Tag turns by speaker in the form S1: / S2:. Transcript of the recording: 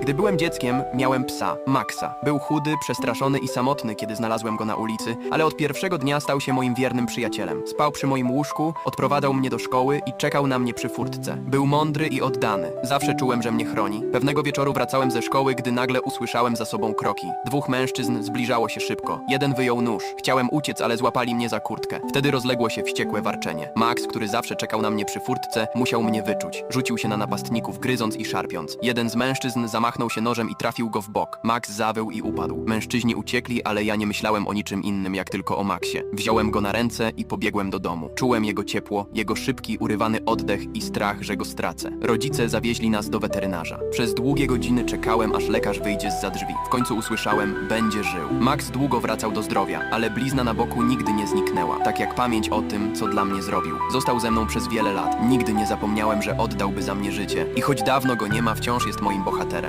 S1: Gdy byłem dzieckiem, miałem psa, Maxa. Był chudy, przestraszony i samotny, kiedy znalazłem go na ulicy, ale od pierwszego dnia stał się moim wiernym przyjacielem. Spał przy moim łóżku, odprowadzał mnie do szkoły i czekał na mnie przy furtce. Był mądry i oddany. Zawsze czułem, że mnie chroni. Pewnego wieczoru wracałem ze szkoły, gdy nagle usłyszałem za sobą kroki. Dwóch mężczyzn zbliżało się szybko. Jeden wyjął nóż. Chciałem uciec, ale złapali mnie za kurtkę. Wtedy rozległo się wściekłe warczenie. Max, który zawsze czekał na mnie przy furtce, musiał mnie wyczuć. Rzucił się na napastników, gryząc i szarpiąc. Jeden z mężczyzn zamachnął się nożem i trafił go w bok. Max zawył i upadł. Mężczyźni uciekli, ale ja nie myślałem o niczym innym, jak tylko o Maxie. Wziąłem go na ręce i pobiegłem do domu. Czułem jego ciepło, jego szybki, urywany oddech i strach, że go stracę. Rodzice zawieźli nas do weterynarza. Przez długie godziny czekałem, aż lekarz wyjdzie z za drzwi. W końcu usłyszałem, będzie żył. Max długo wracał do zdrowia, ale blizna na boku nigdy nie zniknęła. Tak jak pamięć o tym, co dla mnie zrobił. Został ze mną przez wiele lat. Nigdy nie zapomniałem, że oddałby za mnie życie. I choć dawno go nie ma, wciąż jest moim bohaterem.